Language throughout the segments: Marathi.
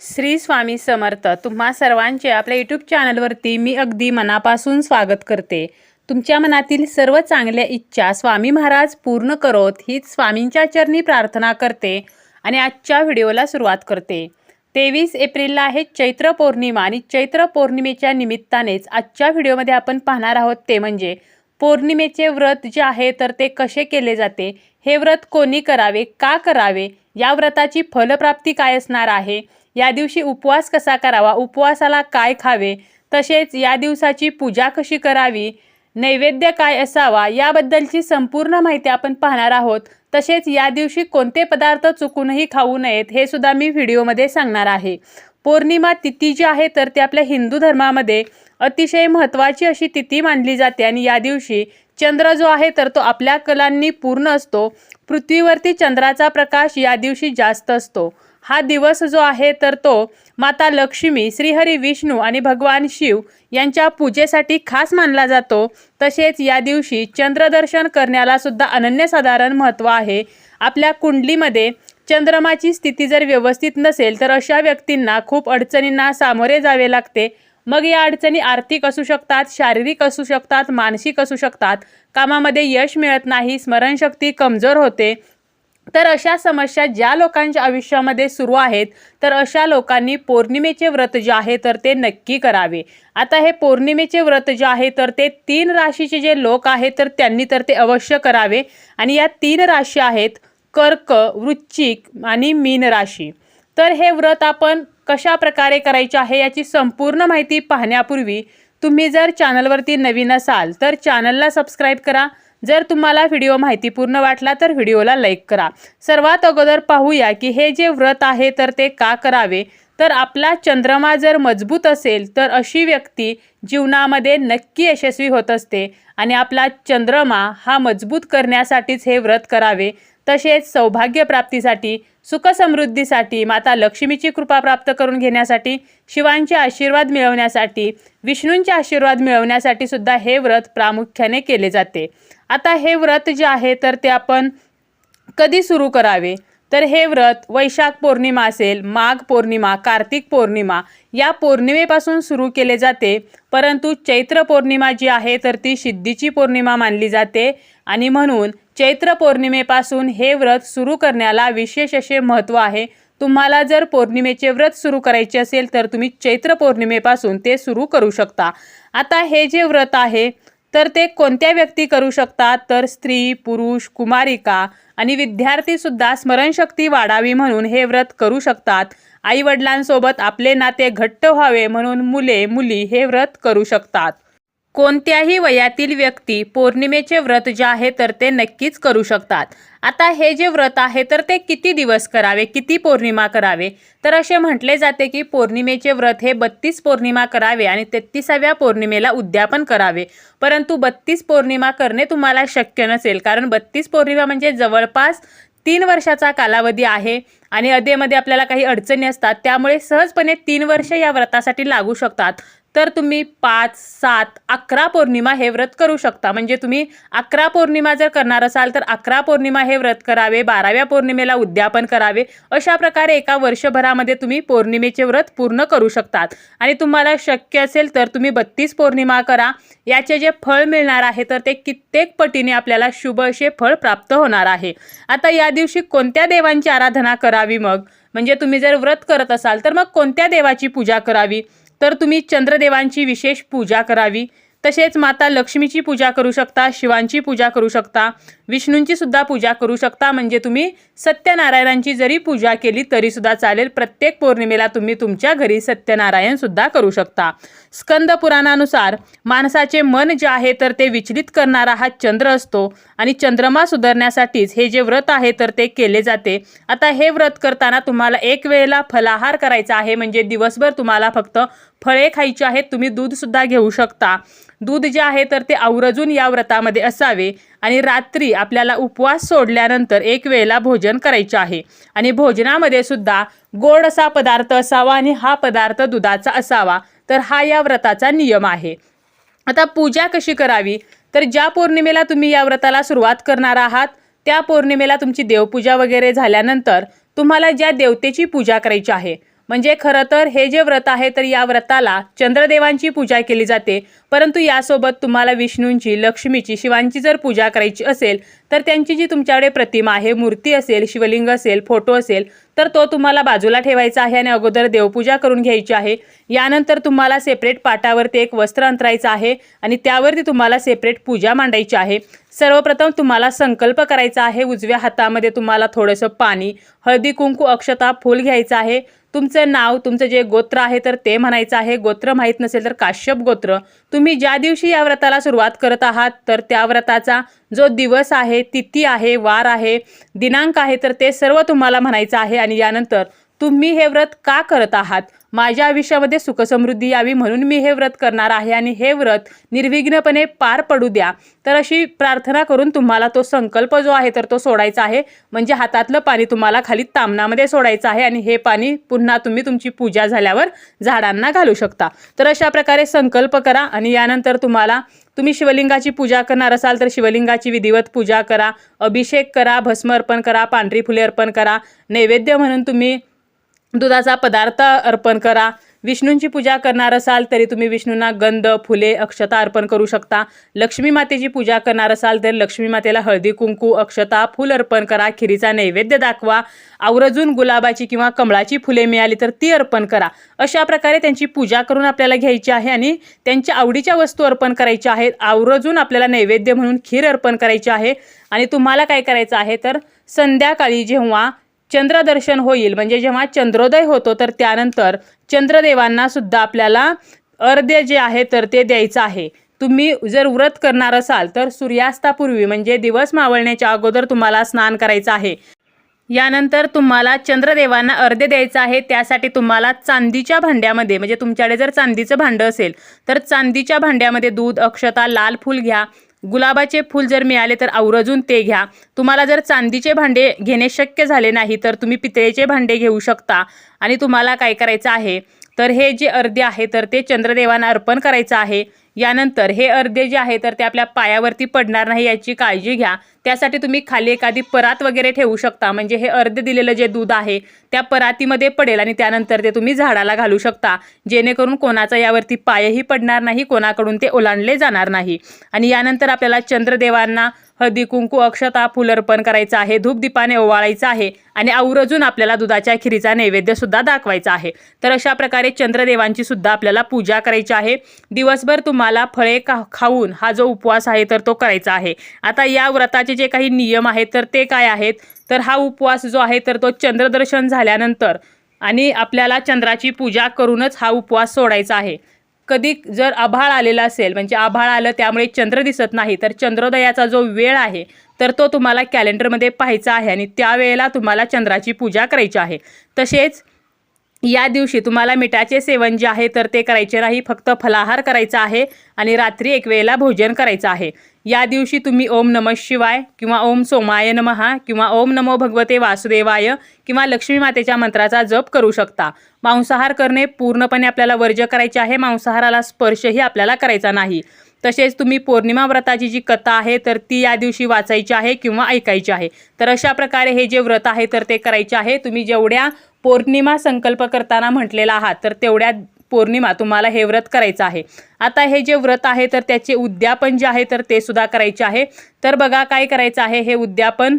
श्री स्वामी समर्थ. तुम्हा सर्वांचे आपल्या यूट्यूब चॅनलवरती मी अगदी मनापासून स्वागत करते. तुमच्या मनातील सर्व चांगल्या इच्छा स्वामी महाराज पूर्ण करोत हीच स्वामींच्या चरणी प्रार्थना करते आणि आजच्या व्हिडिओला सुरुवात करते. तेवीस एप्रिलला आहे चैत्र पौर्णिमा आणि चैत्र पौर्णिमेच्या निमित्तानेच आजच्या व्हिडिओमध्ये आपण पाहणार आहोत ते म्हणजे पौर्णिमेचे व्रत जे आहे तर ते कसे केले जाते हे व्रत कोणी करावे का करावे या व्रताची फलप्राप्ती काय असणार आहे या दिवशी उपवास कसा करावा उपवासाला काय खावे तसेच या दिवसाची पूजा कशी करावी नैवेद्य काय असावा याबद्दलची संपूर्ण माहिती आपण पाहणार आहोत. तसेच या दिवशी कोणते पदार्थ चुकूनही खाऊ नयेत हे सुद्धा मी व्हिडिओमध्ये सांगणार आहे. पौर्णिमा तिथी जी आहे तर ती आपल्या हिंदू धर्मामध्ये अतिशय महत्त्वाची अशी तिथी मानली जाते. आणि या दिवशी चंद्र जो आहे तर तो आपल्या कलांनी पूर्ण असतो. पृथ्वीवरती चंद्राचा प्रकाश या दिवशी जास्त असतो. हा दिवस जो आहे तर तो माता लक्ष्मी श्रीहरी विष्णू आणि भगवान शिव यांच्या पूजेसाठी खास मानला जातो. तसेच या दिवशी चंद्रदर्शन करण्याला सुद्धा अनन्यसाधारण महत्त्व आहे. आपल्या कुंडलीमध्ये चंद्रमाची स्थिती जर व्यवस्थित नसेल तर अशा व्यक्तींना खूप अडचणींना सामोरे जावे लागते. मग या अडचणी आर्थिक असू शकतात शारीरिक असू शकतात मानसिक असू शकतात. कामामध्ये यश मिळत नाही स्मरणशक्ती कमजोर होते. तर अशा समस्या ज्या लोकांच्या आयुष्यामध्ये सुरू आहेत तर अशा लोकांनी पौर्णिमेचे व्रत जे आहे तर ते नक्की करावे. आता हे पौर्णिमेचे व्रत जे आहे तर ते तीन राशीचे जे लोक आहेत तर त्यांनी तर ते अवश्य करावे. आणि या तीन राशी आहेत कर्क वृश्चिक आणि मीन राशी. तर हे व्रत आपण कशा प्रकारे करायचे आहे याची संपूर्ण माहिती पाहण्यापूर्वी तुम्ही जर चॅनलवरती नवीन असाल तर चॅनलला सबस्क्राईब करा. जर तुम्हाला व्हिडिओ माहितीपूर्ण वाटला तर व्हिडिओला लाईक करा. सर्वात अगोदर पाहूया की हे जे व्रत आहे तर ते का करावे? तर आपला चंद्रमा जर मजबूत असेल तर अशी व्यक्ती जीवनामध्ये नक्की यशस्वी होत असते आणि आपला चंद्रमा हा मजबूत करण्यासाठीच हे व्रत करावे. तसेच सौभाग्य प्राप्तीसाठी सुखसमृद्धीसाठी माता लक्ष्मीची कृपा प्राप्त करून घेण्यासाठी शिवांचे आशीर्वाद मिळवण्यासाठी विष्णूंचे आशीर्वाद मिळवण्यासाठी सुद्धा हे व्रत प्रामुख्याने केले जाते. आता हे व्रत जे आहे तर ते आपण कधी सुरू करावे? तर हे व्रत वैशाख पौर्णिमा असेल माघ पौर्णिमा कार्तिक पौर्णिमा या पौर्णिमेपासून सुरू केले जाते. परंतु चैत्र पौर्णिमा जी आहे तर ती सिद्धीची पौर्णिमा मानली जाते. आणि म्हणून चैत्र पौर्णिमेपासून हे व्रत सुरू करण्याला विशेष असे महत्त्व आहे. तुम्हाला जर पौर्णिमेचे व्रत सुरू करायचे असेल तर तुम्ही चैत्र पौर्णिमेपासून ते सुरू करू शकता. आता हे जे व्रत आहे तर ते कोणत्या व्यक्ती करू शकतात? तर स्त्री पुरुष कुमारिका आणि विद्यार्थीसुद्धा स्मरणशक्ती वाढावी म्हणून हे व्रत करू शकतात. आईवडिलांसोबत आपले नाते घट्ट व्हावे म्हणून मुले मुली हे व्रत करू शकतात. कोणत्याही वयातील व्यक्ती पौर्णिमेचे व्रत जे आहे तर ते नक्कीच करू शकतात. आता हे जे व्रत आहे तर ते किती दिवस करावे? किती पौर्णिमा करावे? तर असे म्हटले जाते की पौर्णिमेचे व्रत हे बत्तीस पौर्णिमा करावे आणि तेहतीसाव्या पौर्णिमेला उद्यापन करावे. परंतु बत्तीस पौर्णिमा करणे तुम्हाला शक्य नसेल कारण बत्तीस पौर्णिमा म्हणजे जवळपास तीन वर्षाचा कालावधी आहे आणि अधेमध्ये आपल्याला काही अडचणी असतात त्यामुळे सहजपणे तीन वर्ष या व्रतासाठी लागू शकतात. तर तुम्ही पाच सात अकरा पौर्णिमा हे व्रत करू शकता. म्हणजे तुम्ही अकरा पौर्णिमा जर करणार असाल तर अकरा पौर्णिमा हे व्रत करावे बाराव्या पौर्णिमेला उद्यापन करावे. अशा प्रकारे एका वर्षभरामध्ये तुम्ही पौर्णिमेचे व्रत पूर्ण करू शकतात. आणि तुम्हाला शक्य असेल तर तुम्ही बत्तीस पौर्णिमा करा. याचे जे फळ मिळणार आहे तर ते कित्येक पटीने आपल्याला शुभ असे फळ प्राप्त होणार आहे. आता या दिवशी कोणत्या देवांची आराधना करावी मग? म्हणजे तुम्ही जर व्रत करत असाल तर मग कोणत्या देवाची पूजा करावी? तर तुम्ही चंद्रदेवांची विशेष पूजा करावी. तसेच माता लक्ष्मीची पूजा करू शकता शिवांची पूजा करू शकता विष्णूंची सुद्धा पूजा करू शकता. म्हणजे तुम्ही सत्यनारायणांची जरी पूजा केली तरी सुद्धा चालेल. प्रत्येक पौर्णिमेला तुम्ही तुमच्या घरी सत्यनारायण सुद्धा करू शकता. स्कंद पुराणानुसार माणसाचे मन जे आहे तर ते विचलित करणारा हा चंद्र असतो. आणि चंद्रमा सुधारण्यासाठीच हे जे व्रत आहे तर ते केले जाते. आता हे व्रत करताना तुम्हाला एक वेळेला फलाहार करायचा आहे. म्हणजे दिवसभर तुम्हाला फक्त फळे खायची आहेत तुम्ही दूधसुद्धा घेऊ शकता. दूध जे आहे तर ते आवर्जून या व्रतामध्ये असावे. आणि रात्री आपल्याला उपवास सोडल्यानंतर एक वेळेला भोजन करायचे आहे. आणि भोजनामध्ये सुद्धा गोड असा पदार्थ असावा आणि हा पदार्थ दुधाचा असावा. तर हा या व्रताचा नियम आहे. आता पूजा कशी करावी? तर ज्या पौर्णिमेला तुम्ही या व्रताला सुरुवात करणार आहात त्या पौर्णिमेला तुमची देवपूजा वगैरे झाल्यानंतर तुम्हाला ज्या देवतेची पूजा करायची आहे म्हणजे खरं तर हे जे व्रत आहे तर या व्रताला चंद्रदेवांची पूजा केली जाते. परंतु यासोबत तुम्हाला विष्णूंची लक्ष्मीची शिवांची जर पूजा करायची असेल तर त्यांची जी तुमच्याकडे प्रतिमा आहे मूर्ती असेल शिवलिंग असेल फोटो असेल तर तो तुम्हाला बाजूला ठेवायचा आहे आणि अगोदर देवपूजा करून घ्यायची आहे. यानंतर तुम्हाला सेपरेट पाटावरती एक वस्त्र अंतरायचं आहे आणि त्यावरती तुम्हाला सेपरेट पूजा मांडायची आहे. सर्वप्रथम तुम्हाला संकल्प करायचा आहे उजव्या हातामध्ये तुम्हाला थोडंसं पाणी हळदी कुंकू अक्षता फूल घ्यायचं आहे. तुमचं नाव तुमचं जे गोत्र आहे तर ते म्हणायचं आहे. गोत्र माहीत नसेल तर काश्यप गोत्र. तुम्ही ज्या दिवशी या व्रताला सुरुवात करत आहात तर त्या व्रताचा जो दिवस आहे तिथी आहे वार आहे दिनांक आहे तर ते सर्व तुम्हाला म्हणायचं आहे. आणि यानंतर तुम्ही हे व्रत का करत आहात? माझ्या आयुष्यामध्ये सुखसमृद्धी यावी म्हणून मी हे व्रत करणार आहे आणि हे व्रत निर्विघ्नपणे पार पडू द्या. तर अशी प्रार्थना करून तुम्हाला तो संकल्प जो आहे तर तो सोडायचा आहे. म्हणजे हातातलं पाणी तुम्हाला खाली तामणामध्ये सोडायचं आहे आणि हे पाणी पुन्हा तुम्ही तुमची पूजा झाल्यावर झाडांना घालू शकता. तर अशा प्रकारे संकल्प करा आणि यानंतर तुम्हाला तुम्ही शिवलिंगाची पूजा करणार असाल तर शिवलिंगाची विधिवत पूजा करा. अभिषेक करा भस्म अर्पण करा पांढरी फुले अर्पण करा. नैवेद्य म्हणून तुम्ही दुधाचा पदार्थ अर्पण करा. विष्णूंची पूजा करणार असाल तरी तुम्ही विष्णूंना गंध फुले अक्षता अर्पण करू शकता. लक्ष्मी मातेची पूजा करणार असाल तर लक्ष्मी मातेला हळदी कुंकू अक्षता फूल अर्पण करा. खिरीचा नैवेद्य दाखवा. आवर्जून गुलाबाची किंवा कमळाची फुले मिळाली तर ती अर्पण करा. अशा प्रकारे त्यांची पूजा करून आपल्याला घ्यायची आहे आणि त्यांच्या आवडीच्या वस्तू अर्पण करायच्या आहेत. आवर्जून आपल्याला नैवेद्य म्हणून खीर अर्पण करायची आहे. आणि तुम्हाला काय करायचं आहे तर संध्याकाळी जेव्हा चंद्रदर्शन होईल. म्हणजे जेव्हा चंद्रोदय होतो तर त्यानंतर चंद्रदेवांना सुद्धा आपल्याला अर्ध्य जे आहे तर ते द्यायचं आहे. तुम्ही जर व्रत करणार असाल तर सूर्यास्तापूर्वी म्हणजे दिवस मावळण्याच्या अगोदर तुम्हाला स्नान करायचं आहे. यानंतर तुम्हाला चंद्रदेवांना अर्ध्य द्यायचं आहे. त्यासाठी तुम्हाला चांदीच्या भांड्यामध्ये म्हणजे तुमच्याकडे जर चांदीचं भांडं असेल तर चांदीच्या भांड्यामध्ये दूध अक्षता लाल फूल घ्या. गुलाबाचे फूल जर मिळाले तर आवर्जून ते घ्या. तुम्हाला जर चांदीचे भांडे घेणे शक्य झाले नाही तर तुम्ही पितळेचे भांडे घेऊ शकता. आणि तुम्हाला काय करायचं आहे? तर हे जे अर्धे आहे तर ते चंद्रदेवांना अर्पण करायचं आहे. यानंतर हे अर्धे जे आहे तर ते आपल्या पायावरती पडणार नाही याची काळजी घ्या. त्यासाठी तुम्ही खाली एखादी परात वगैरे ठेवू शकता. म्हणजे हे अर्ध दिलेलं जे दूध आहे त्या परातीमध्ये पडेल आणि त्यानंतर ते तुम्ही झाडाला घालू शकता. जेणेकरून कोणाचा यावरती पायही पडणार नाही कोणाकडून ते ओलांडले जाणार नाही. आणि यानंतर आपल्याला चंद्रदेवांना हळदी कुंकू अक्षता फुलर्पण करायचं आहे धूपदीपाने ओवाळायचं आहे आणि आवर्जून आपल्याला दुधाच्या खिरीचा नैवेद्य सुद्धा दाखवायचा आहे. तर अशा प्रकारे चंद्रदेवांची सुद्धा आपल्याला पूजा करायची आहे. दिवसभर तुम्हाला फळे का खाऊन हा जो उपवास आहे तर तो करायचा आहे. आता या व्रताचे जे काही नियम आहेत तर ते काय आहेत? तर हा उपवास जो आहे तर तो चंद्रदर्शन झाल्यानंतर आणि आपल्याला चंद्राची पूजा करूनच हा उपवास सोडायचा आहे. कधी जर आभाळ आलेला असेल म्हणजे आभाळ आलं त्यामुळे चंद्र दिसत नाही तर चंद्रोदयाचा जो वेळ आहे तर तो तुम्हाला कॅलेंडरमध्ये पाहायचा आहे आणि त्यावेळेला तुम्हाला चंद्राची पूजा करायची आहे. तसेच या दिवशी तुम्हाला मिठाचे सेवन जे आहे तर ते करायचे नाही. फक्त फलाहार करायचा आहे आणि रात्री एक वेळेला भोजन करायचं आहे. या दिवशी तुम्ही ओम नम शिवाय किंवा ओम सोमाय नमहा किंवा ओम नमो भगवते वासुदेवाय किंवा लक्ष्मी मातेच्या मंत्राचा जप करू शकता. मांसाहार करणे पूर्णपणे आपल्याला वर्ज करायचे आहे. मांसाहाराला स्पर्शही आपल्याला करायचा नाही. तसेच तुम्ही पौर्णिमा व्रताची जी कथा आहे तर ती या दिवशी वाचायची आहे किंवा ऐकायची आहे. तर अशा प्रकारे हे जे व्रत आहे तर ते करायचे आहे. तुम्ही जेवढ्या पौर्णिमा संकल्प करताना म्हटलेला आहात तर तेवढ्या पौर्णिमा तुम्हाला हे व्रत करायचं आहे. आता हे जे व्रत आहे तर त्याचे उद्यापन जे आहे तर ते सुद्धा करायचे आहे. तर बघा काय करायचं आहे हे उद्यापन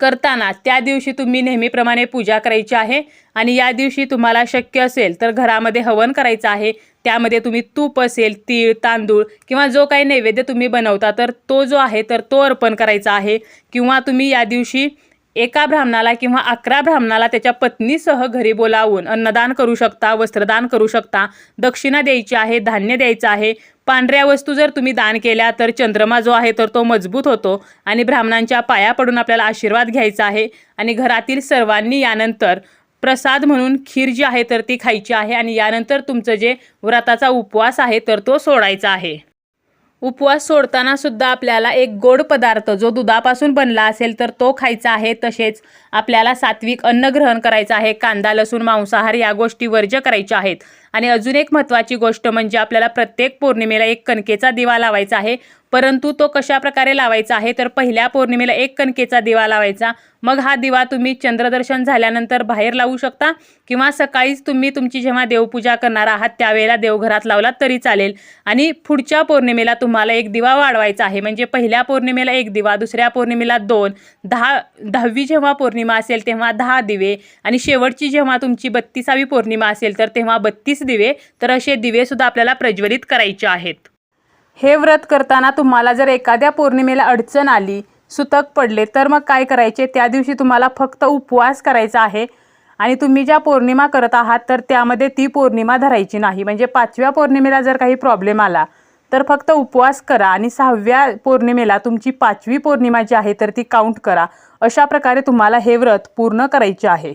करताना त्या दिवशी तुम्ही नेहमीप्रमाणे पूजा करायची आहे. आणि या दिवशी तुम्हाला शक्य असेल तर घरामध्ये हवन करायचं आहे. त्यामध्ये तुम्ही तूप असेल तीळ तांदूळ किंवा जो काही नैवेद्य तुम्ही बनवता तर तो जो आहे तर तो अर्पण करायचा आहे. किंवा तुम्ही या दिवशी एका ब्राह्मणाला किंवा अकरा ब्राह्मणाला त्याच्या पत्नीसह घरी बोलावून अन्नदान करू शकता वस्त्रदान करू शकता. दक्षिणा द्यायची आहे धान्य द्यायचं आहे. पांढऱ्या वस्तू जर तुम्ही दान केल्या तर चंद्रमा जो आहे तर तो मजबूत होतो आणि ब्राह्मणांच्या पाया पडून आपल्याला आशीर्वाद घ्यायचा आहे. आणि घरातील सर्वांनी यानंतर प्रसाद म्हणून खीर जी आहे तर ती खायची आहे आणि यानंतर तुमचं जे व्रताचा उपवास आहे तर तो सोडायचा आहे. उपवास सोडताना सुद्धा आपल्याला एक गोड पदार्थ जो दुधापासून बनला असेल तर तो खायचा आहे. तसेच आपल्याला सात्विक अन्न ग्रहण करायचं आहे. कांदा लसूण मांसाहार या गोष्टी वर्ज्य करायच्या आहेत. आणि अजून एक महत्त्वाची गोष्ट म्हणजे आपल्याला प्रत्येक पौर्णिमेला एक कणकेचा दिवा लावायचा आहे. परंतु तो कशा प्रकारे लावायचा आहे? तर पहिल्या पौर्णिमेला एक कणकेचा दिवा लावायचा. मग हा दिवा तुम्ही चंद्रदर्शन झाल्यानंतर बाहेर लावू शकता किंवा सकाळीच तुम्ही तुमची जेव्हा देवपूजा करणार आहात त्यावेळेला देवघरात लावला तरी चालेल. आणि पुढच्या पौर्णिमेला तुम्हाला एक दिवा वाढवायचा आहे. म्हणजे पहिल्या पौर्णिमेला एक दिवा दुसऱ्या पौर्णिमेला दोन. दहा दहावी जेव्हा पौर्णिमा असेल तेव्हा दहा दिवे. आणि शेवटची जेव्हा तुमची बत्तीसावी पौर्णिमा असेल तर तेव्हा बत्तीस दिवे. तर असे दिवेसुद्धा आपल्याला प्रज्वलित करायचे आहेत. हे व्रत करताना तुम्हाला जर एखाद्या पौर्णिमेला अडचण आली सुतक पडले तर मग काय करायचे? त्या दिवशी तुम्हाला फक्त उपवास करायचा आहे आणि तुम्ही ज्या पौर्णिमा करत आहात तर त्यामध्ये ती पौर्णिमा धरायची नाही. म्हणजे पाचव्या पौर्णिमेला जर काही प्रॉब्लेम आला तर फक्त उपवास करा आणि सहाव्या पौर्णिमेला तुमची पाचवी पौर्णिमा जी आहे तर ती काउंट करा. अशा प्रकारे तुम्हाला हे व्रत पूर्ण करायचे आहे.